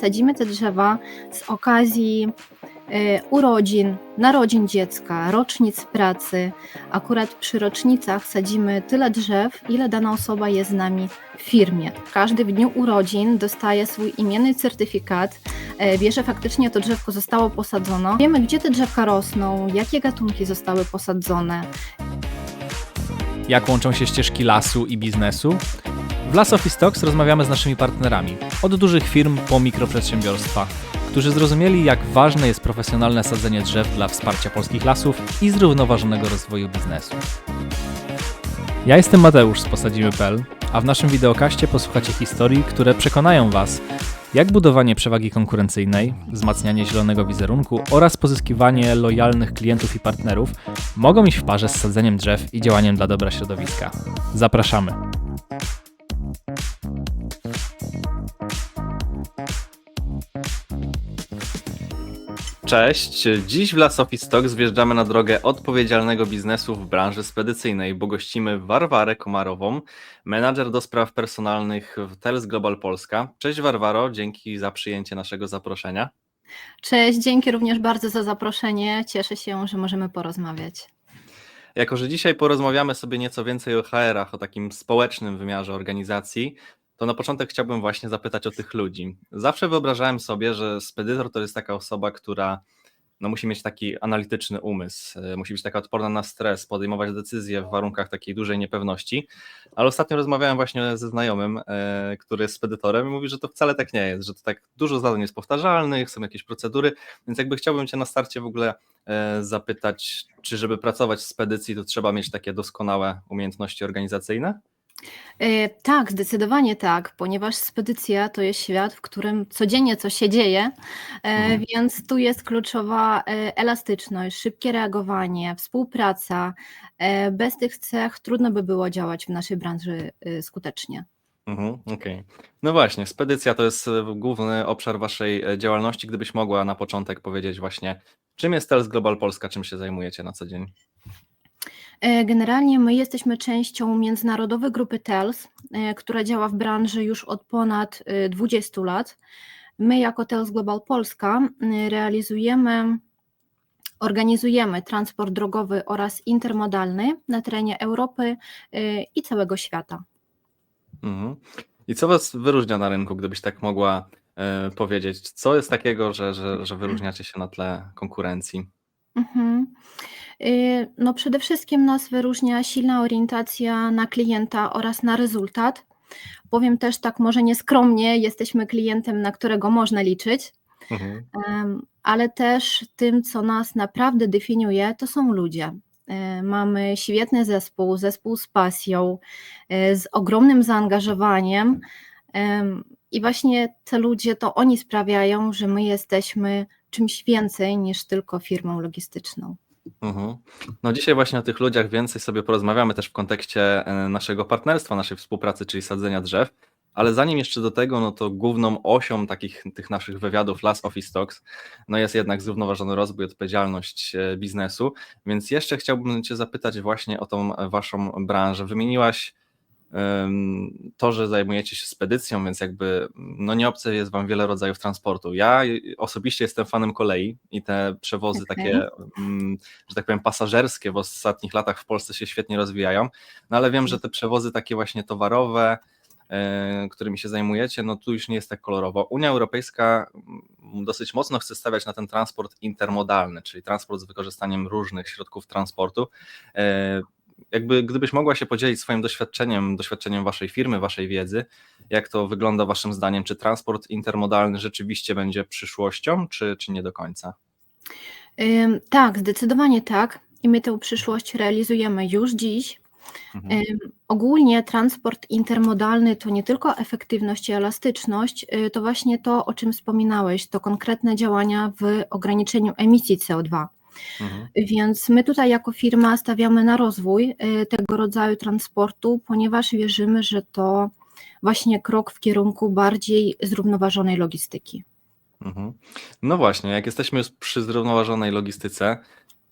Sadzimy te drzewa z okazji e, urodzin, narodzin dziecka, rocznic pracy. Akurat przy rocznicach sadzimy tyle drzew, ile dana osoba jest z nami w firmie. Każdy w dniu urodzin dostaje swój imienny certyfikat, e, wie, że faktycznie to drzewko zostało posadzone. Wiemy, gdzie te drzewka rosną, jakie gatunki zostały posadzone. Jak łączą się ścieżki lasu i biznesu? W Las Office Talks rozmawiamy z naszymi partnerami, od dużych firm po mikroprzedsiębiorstwa, którzy zrozumieli, jak ważne jest profesjonalne sadzenie drzew dla wsparcia polskich lasów i zrównoważonego rozwoju biznesu. Ja jestem Mateusz z Posadzimy.pl, a w naszym wideokaście posłuchacie historii, które przekonają Was, jak budowanie przewagi konkurencyjnej, wzmacnianie zielonego wizerunku oraz pozyskiwanie lojalnych klientów i partnerów mogą iść w parze z sadzeniem drzew i działaniem dla dobra środowiska. Zapraszamy! Cześć, dziś w Las Office Talks wjeżdżamy na drogę odpowiedzialnego biznesu w branży spedycyjnej, bo gościmy Warwarę Komarową, menadżer do spraw personalnych w Tels Global Polska. Cześć Warwaro, dzięki za przyjęcie naszego zaproszenia. Cześć, dzięki również bardzo za zaproszenie. Cieszę się, że możemy porozmawiać. Jako, że dzisiaj porozmawiamy sobie nieco więcej o HR-ach, o takim społecznym wymiarze organizacji, to na początek chciałbym właśnie zapytać o tych ludzi. Zawsze wyobrażałem sobie, że spedytor to jest taka osoba, która no, musi mieć taki analityczny umysł, e, musi być taka odporna na stres, podejmować decyzje w warunkach takiej dużej niepewności. Ale ostatnio rozmawiałem właśnie ze znajomym, e, który jest spedytorem i mówi, że to wcale tak nie jest, że to tak dużo zadań jest powtarzalnych, są jakieś procedury, więc jakby chciałbym Cię na starcie w ogóle e, zapytać, czy żeby pracować w spedycji, to trzeba mieć takie doskonałe umiejętności organizacyjne? E, Tak, zdecydowanie tak, ponieważ spedycja to jest świat, w którym codziennie coś się dzieje, e, Mhm. więc tu jest kluczowa e, elastyczność, szybkie reagowanie, współpraca. Bez tych cech trudno by było działać w naszej branży skutecznie. Mhm, okej. No właśnie, spedycja to jest główny obszar Waszej działalności. Gdybyś mogła na początek powiedzieć właśnie, czym jest Tels Global Polska, czym się zajmujecie na co dzień? E, Generalnie my jesteśmy częścią międzynarodowej grupy TELS, e, która działa w branży już od ponad e, 20 lat. My jako TELS Global Polska realizujemy, organizujemy transport drogowy oraz intermodalny na terenie Europy e, i całego świata. Mhm. I co Was wyróżnia na rynku, gdybyś tak mogła e, powiedzieć? Co jest takiego, że, że, że wyróżniacie się na tle konkurencji? Mhm. Y, No przede wszystkim nas wyróżnia silna orientacja na klienta oraz na rezultat. Powiem też tak może nieskromnie, jesteśmy klientem, na którego można liczyć. Mhm. Em, ale też tym, co nas naprawdę definiuje, to są ludzie. E, Mamy świetny zespół, zespół z pasją, e, z ogromnym zaangażowaniem. Em, I właśnie te ludzie to oni sprawiają, że my jesteśmy czymś więcej niż tylko firmą logistyczną. Mhm. No dzisiaj właśnie o tych ludziach więcej sobie porozmawiamy też w kontekście e, naszego partnerstwa, naszej współpracy, czyli sadzenia drzew. Ale zanim jeszcze do tego, no to główną osią takich tych naszych wywiadów Last Office Talks, no jest jednak zrównoważony rozwój, odpowiedzialność e, biznesu. Więc jeszcze chciałbym Cię zapytać właśnie o tą e, Waszą branżę. Wymieniłaś to, że zajmujecie się spedycją, więc jakby no nie obce jest Wam wiele rodzajów transportu. Ja osobiście jestem fanem kolei i te przewozy Okej. takie, mm, że tak powiem, pasażerskie w ostatnich latach w Polsce się świetnie rozwijają, no ale wiem, że te przewozy takie właśnie towarowe, e, którymi się zajmujecie, no tu już nie jest tak kolorowo. Unia Europejska mm, dosyć mocno chce stawiać na ten transport intermodalny, czyli transport z wykorzystaniem różnych środków transportu. Jakby gdybyś mogła się podzielić swoim doświadczeniem, doświadczeniem waszej firmy, waszej wiedzy, jak to wygląda waszym zdaniem? Czy transport intermodalny rzeczywiście będzie przyszłością, czy, czy nie do końca? Ym, Tak, zdecydowanie tak. I my tę przyszłość realizujemy już dziś. Mhm. Ym, Ogólnie transport intermodalny to nie tylko efektywność i elastyczność, y, to właśnie to, o czym wspominałeś, to konkretne działania w ograniczeniu emisji CO2. Mhm. Więc my tutaj jako firma stawiamy na rozwój y, tego rodzaju transportu, ponieważ wierzymy, że to właśnie krok w kierunku bardziej zrównoważonej logistyki. Mhm. No właśnie, jak jesteśmy już przy zrównoważonej logistyce,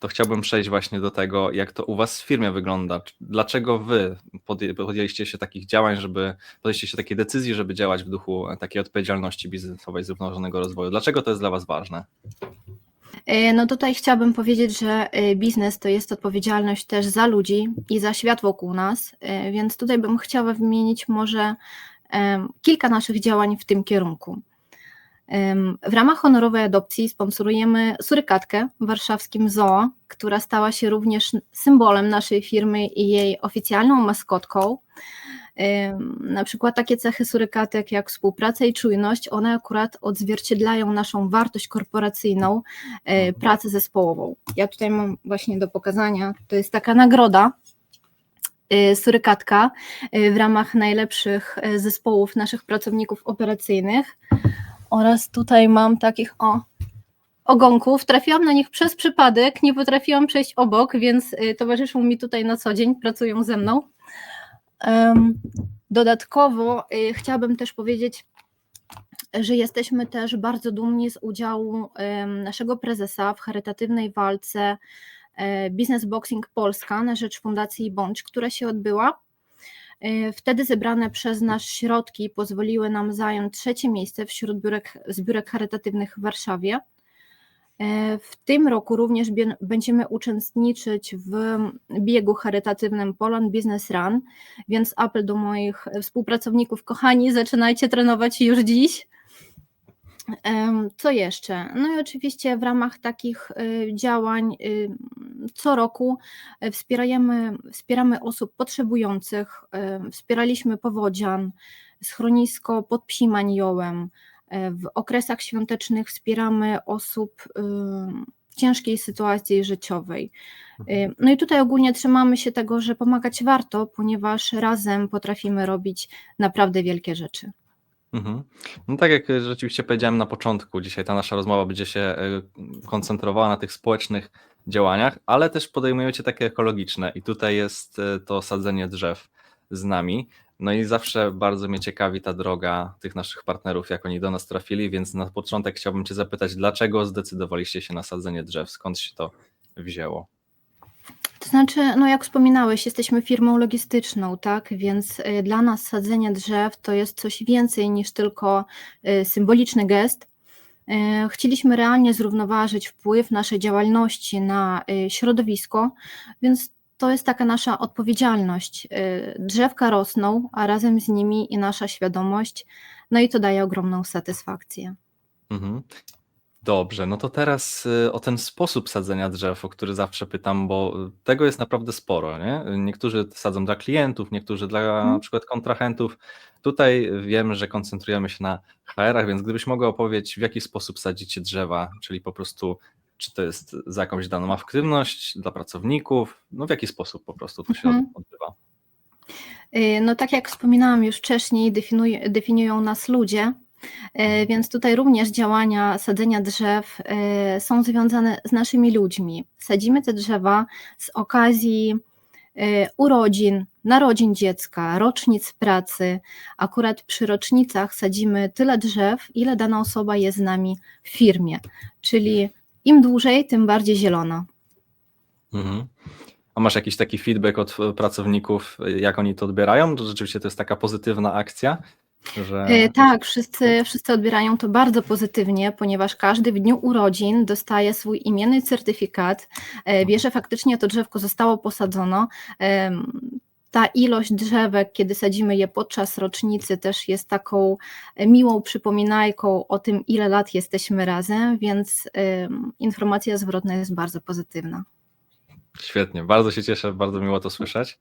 to chciałbym przejść właśnie do tego, jak to u Was w firmie wygląda. Dlaczego Wy podję- podjęliście się takich działań, żeby podjęliście się takiej decyzji, żeby działać w duchu takiej odpowiedzialności biznesowej, zrównoważonego rozwoju? Dlaczego to jest dla Was ważne? E, No tutaj chciałabym powiedzieć, że e, biznes to jest odpowiedzialność też za ludzi i za świat wokół nas, e, więc tutaj bym chciała wymienić może kilka naszych działań w tym kierunku. W ramach honorowej adopcji sponsorujemy surykatkę w warszawskim zoo, która stała się również symbolem naszej firmy i jej oficjalną maskotką. Na przykład takie cechy surykatek jak współpraca i czujność, one akurat odzwierciedlają naszą wartość korporacyjną, e, pracę zespołową. Ja tutaj mam właśnie do pokazania, to jest taka nagroda e, surykatka e, w ramach najlepszych zespołów naszych pracowników operacyjnych oraz tutaj mam takich o ogonków. Trafiłam na nich przez przypadek, nie potrafiłam przejść obok, więc towarzyszą mi tutaj na co dzień, pracują ze mną. Dodatkowo y, chciałabym też powiedzieć, że jesteśmy też bardzo dumni z udziału naszego prezesa w charytatywnej walce e, Business Boxing Polska na rzecz Fundacji Bądź, która się odbyła. E, Wtedy zebrane przez nas środki pozwoliły nam zająć trzecie miejsce wśród biurek, zbiórek charytatywnych w Warszawie. E, W tym roku również będziemy uczestniczyć w biegu charytatywnym Poland Business Run, więc apel do moich współpracowników, kochani, zaczynajcie trenować już dziś. Co jeszcze? No i oczywiście w ramach takich y, działań y, co roku wspieramy, wspieramy osób potrzebujących. Wspieraliśmy powodzian, schronisko pod Psim Aniołem. Y, W okresach świątecznych wspieramy osób y, w ciężkiej sytuacji życiowej. Y, No i tutaj ogólnie trzymamy się tego, że pomagać warto, ponieważ razem potrafimy robić naprawdę wielkie rzeczy. Mhm. No tak jak rzeczywiście powiedziałem na początku, dzisiaj ta nasza rozmowa będzie się e, koncentrowała na tych społecznych działaniach, ale też podejmujecie takie ekologiczne i tutaj jest to sadzenie drzew z nami. No i zawsze bardzo mnie ciekawi ta droga tych naszych partnerów, jak oni do nas trafili, więc na początek chciałbym Cię zapytać, dlaczego zdecydowaliście się na sadzenie drzew? Skąd się to wzięło? To znaczy, no jak wspominałeś, jesteśmy firmą logistyczną, tak? Więc y, dla nas sadzenie drzew to jest coś więcej niż tylko y, symboliczny gest. Y, Chcieliśmy realnie zrównoważyć wpływ naszej działalności na środowisko, więc to jest taka nasza odpowiedzialność. Y, Drzewka rosną, a razem z nimi i nasza świadomość, no i to daje ogromną satysfakcję. Mhm. Dobrze, no to teraz y, o ten sposób sadzenia drzew, o który zawsze pytam, bo y, tego jest naprawdę sporo, nie? Niektórzy sadzą dla klientów, niektórzy dla Mhm. na przykład kontrahentów. Tutaj wiemy, że koncentrujemy się na HR-ach, więc gdybyś mogła opowiedzieć, w jaki sposób sadzicie drzewa, czyli po prostu, czy to jest za jakąś daną aktywność dla pracowników, no w jaki sposób po prostu to się Mhm. odbywa. Y, No tak jak wspominałam już wcześniej, definiuj- definiują nas ludzie, y, więc tutaj również działania sadzenia drzew y, są związane z naszymi ludźmi. Sadzimy te drzewa z okazji urodzin, narodzin dziecka, rocznic pracy. Akurat przy rocznicach sadzimy tyle drzew, ile dana osoba jest z nami w firmie, czyli im dłużej, tym bardziej zielona. Mhm. A masz jakiś taki feedback od e, pracowników, e, jak oni to odbierają? To rzeczywiście to jest taka pozytywna akcja, że E, Tak, wszyscy, wszyscy odbierają to bardzo pozytywnie, ponieważ każdy w dniu urodzin dostaje swój imienny certyfikat, e, wie, że faktycznie to drzewko zostało posadzone. Ta ilość drzewek, kiedy sadzimy je podczas rocznicy, też jest taką e, miłą przypominajką o tym, ile lat jesteśmy razem, więc informacja zwrotna jest bardzo pozytywna. Świetnie, bardzo się cieszę, bardzo miło to słyszeć.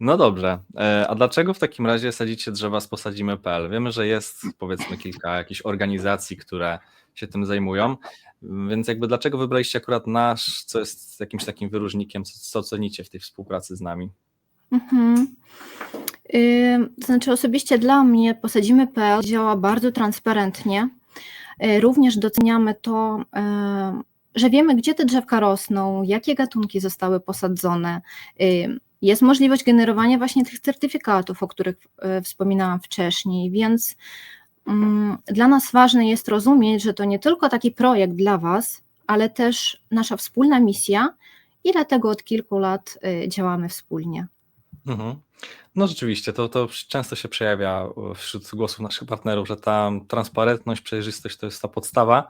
No dobrze, e, a dlaczego w takim razie sadzicie drzewa z posadzimy.pl? Wiemy, że jest powiedzmy kilka jakichś organizacji, które się tym zajmują, więc jakby dlaczego wybraliście akurat nasz, co jest jakimś takim wyróżnikiem, co, co cenicie w tej współpracy z nami? Mhm. To znaczy, osobiście dla mnie posadzimy.pl działa bardzo transparentnie. Y, Również doceniamy to, ym, że wiemy, gdzie te drzewka rosną, jakie gatunki zostały posadzone. Ym, Jest możliwość generowania właśnie tych certyfikatów, o których y, wspominałam wcześniej, więc ym, dla nas ważne jest rozumieć, że to nie tylko taki projekt dla Was, ale też nasza wspólna misja i dlatego od kilku lat y, działamy wspólnie. Mhm. No rzeczywiście, to, to często się przejawia wśród głosów naszych partnerów, że ta transparentność, przejrzystość to jest ta podstawa.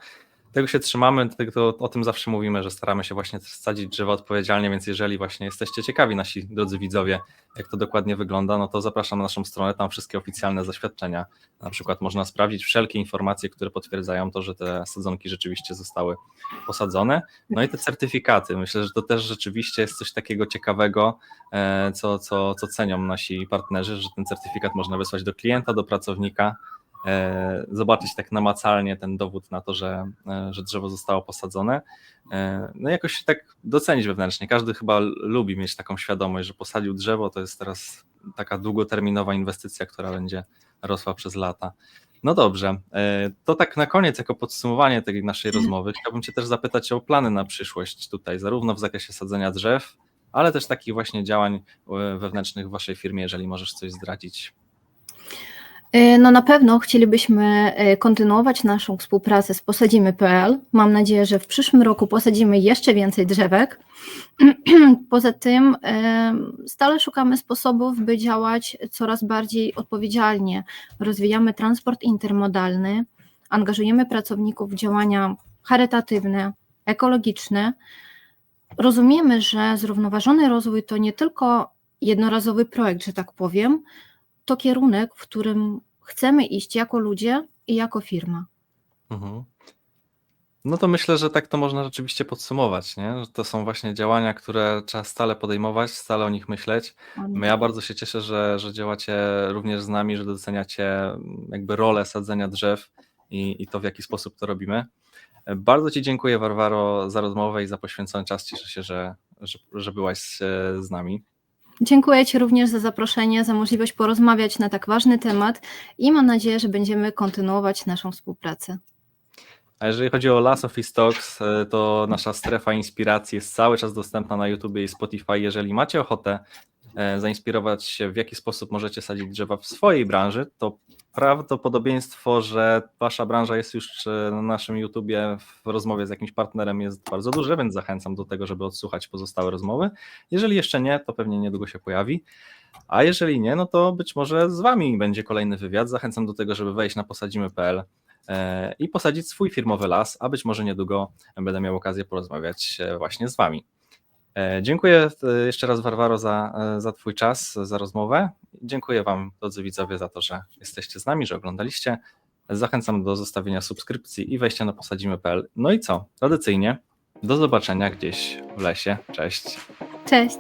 Tego się trzymamy, tego, o tym zawsze mówimy, że staramy się właśnie sadzić drzewa odpowiedzialnie, więc jeżeli właśnie jesteście ciekawi, nasi drodzy widzowie, jak to dokładnie wygląda, no to zapraszam na naszą stronę, tam wszystkie oficjalne zaświadczenia. Na przykład można sprawdzić wszelkie informacje, które potwierdzają to, że te sadzonki rzeczywiście zostały posadzone. No i te certyfikaty, myślę, że to też rzeczywiście jest coś takiego ciekawego, e, co, co, co cenią nasi partnerzy, że ten certyfikat można wysłać do klienta, do pracownika, zobaczyć tak namacalnie ten dowód na to, że, e, że drzewo zostało posadzone. E, No jakoś tak docenić wewnętrznie. Każdy chyba lubi mieć taką świadomość, że posadził drzewo, to jest teraz taka długoterminowa inwestycja, która będzie rosła przez lata. No dobrze, e, to tak na koniec, jako podsumowanie tej naszej rozmowy, chciałbym Cię też zapytać o plany na przyszłość tutaj, zarówno w zakresie sadzenia drzew, ale też takich właśnie działań e, wewnętrznych w Waszej firmie, jeżeli możesz coś zdradzić. Y, No na pewno chcielibyśmy y, kontynuować naszą współpracę z Posadzimy.pl. Mam nadzieję, że w przyszłym roku posadzimy jeszcze więcej drzewek. Poza tym y, stale szukamy sposobów, by działać coraz bardziej odpowiedzialnie. Rozwijamy transport intermodalny, angażujemy pracowników w działania charytatywne, ekologiczne. Rozumiemy, że zrównoważony rozwój to nie tylko jednorazowy projekt, że tak powiem, to kierunek, w którym chcemy iść jako ludzie i jako firma. Mhm. No to myślę, że tak to można rzeczywiście podsumować, nie? że to są właśnie działania, które trzeba stale podejmować, stale o nich myśleć. Ja bardzo się cieszę, że, że działacie również z nami, że doceniacie mm, jakby rolę sadzenia drzew i, i to, w jaki sposób to robimy. Bardzo Ci dziękuję, Warwaro, za rozmowę i za poświęcony czas. Cieszę się, że, że, że byłaś e, z nami. Dziękuję Ci również za zaproszenie, za możliwość porozmawiać na tak ważny temat i mam nadzieję, że będziemy kontynuować naszą współpracę. A jeżeli chodzi o Last of Stocks, e, to nasza strefa inspiracji jest cały czas dostępna na YouTube i Spotify. Jeżeli macie ochotę e, zainspirować się, w jaki sposób możecie sadzić drzewa w swojej branży, to prawdopodobieństwo, że wasza branża jest już e, na naszym YouTubie w rozmowie z jakimś partnerem jest bardzo duże, więc zachęcam do tego, żeby odsłuchać pozostałe rozmowy. Jeżeli jeszcze nie, to pewnie niedługo się pojawi. A jeżeli nie, no to być może z wami będzie kolejny wywiad. Zachęcam do tego, żeby wejść na posadzimy.pl e, i posadzić swój firmowy las, a być może niedługo będę miał okazję porozmawiać e, właśnie z Wami. E, Dziękuję e, jeszcze raz, Warwaro, za, e, za Twój czas, za rozmowę. Dziękuję Wam, drodzy widzowie, za to, że jesteście z nami, że oglądaliście. Zachęcam do zostawienia subskrypcji i wejścia na posadzimy.pl. No i co? Tradycyjnie, do zobaczenia gdzieś w lesie. Cześć. Cześć!